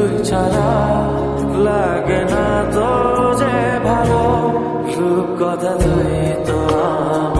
তুই ছাড়া লাগে না তো যে ভালো রূপ কথা তুই তো আমারই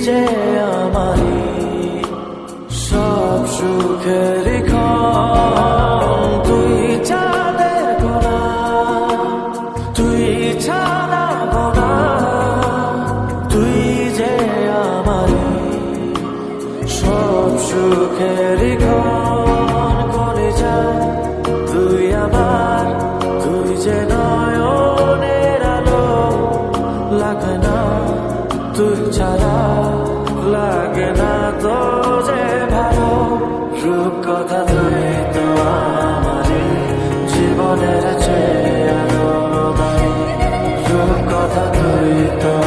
যে আমারই সব সুখের তুই চাঁদের কোনা তুই ছাড়া কোনা তুই যে আমারই সব সুখের ঘন করে যা তুই আমার তুই যে তুই ছাড়া লাগে না তো যে ভালো। রূপ কথা তুই তো আমার জীবনের চেয়ে আরও রূপ কথা তুই তো